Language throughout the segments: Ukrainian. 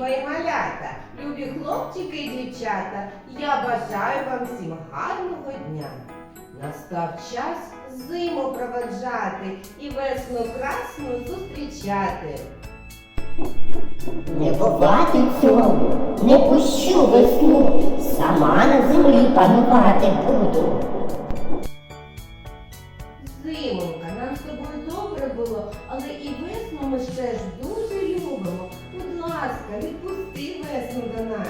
Мої малята, любі хлопчики і дівчата. Я бажаю вам всім гарного дня. Настав час зиму проведжати і весну красну зустрічати. Не бувати цьому, не пущу весну, сама на землі панувати буду. Зимонька, нам з тобою добре було, але і весну ми ж теж дуже любимо. Будь ласка, відпусти весну до нас.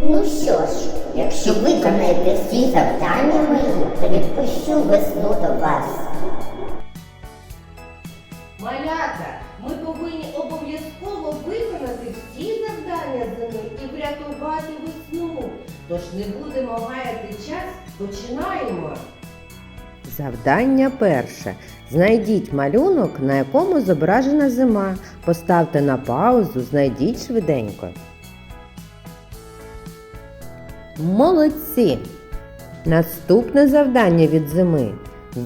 Ну що ж, якщо виконаєте всі завдання мої, то відпущу весну до вас. Малята, ми повинні обов'язково виконати всі завдання зими і врятувати весну. Тож не будемо гаяти час, починаємо. Завдання перше. Знайдіть малюнок, на якому зображена зима. Поставте на паузу, знайдіть швиденько. Молодці! Наступне завдання від зими.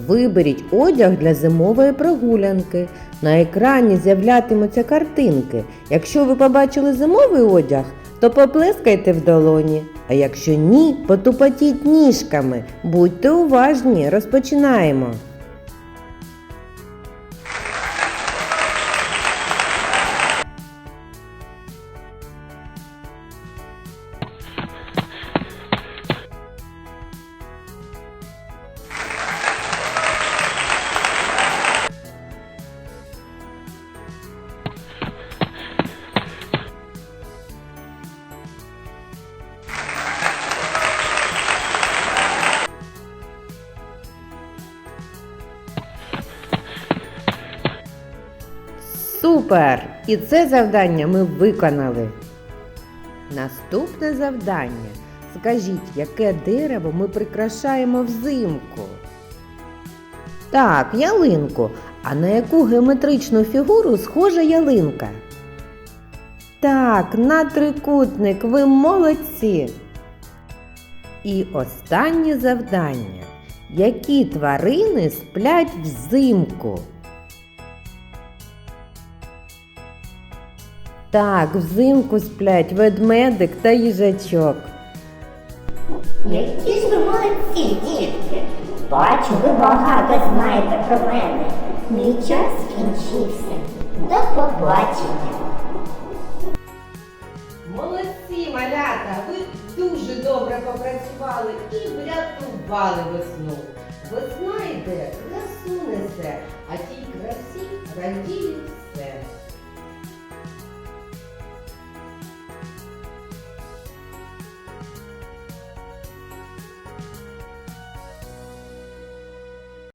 Виберіть одяг для зимової прогулянки. На екрані з'являтимуться картинки. Якщо ви побачили зимовий одяг, то поплескайте в долоні. А якщо ні, потупотіть ніжками. Будьте уважні, розпочинаємо. Супер! І це завдання ми виконали. Наступне завдання. Скажіть, яке дерево ми прикрашаємо взимку? Так, ялинку. А на яку геометричну фігуру схожа ялинка? Так, на трикутник, ви молодці. І останнє завдання. Які тварини сплять взимку? Так, взимку сплять ведмедик та їжачок. Які ж ви молодці, дітки! Бачу, ви багато знаєте про мене. Мій час скінчився. До побачення. Молодці, малята! Ви дуже добре попрацювали і врятували весну. Весна йде, красу несе, а тій красі радіють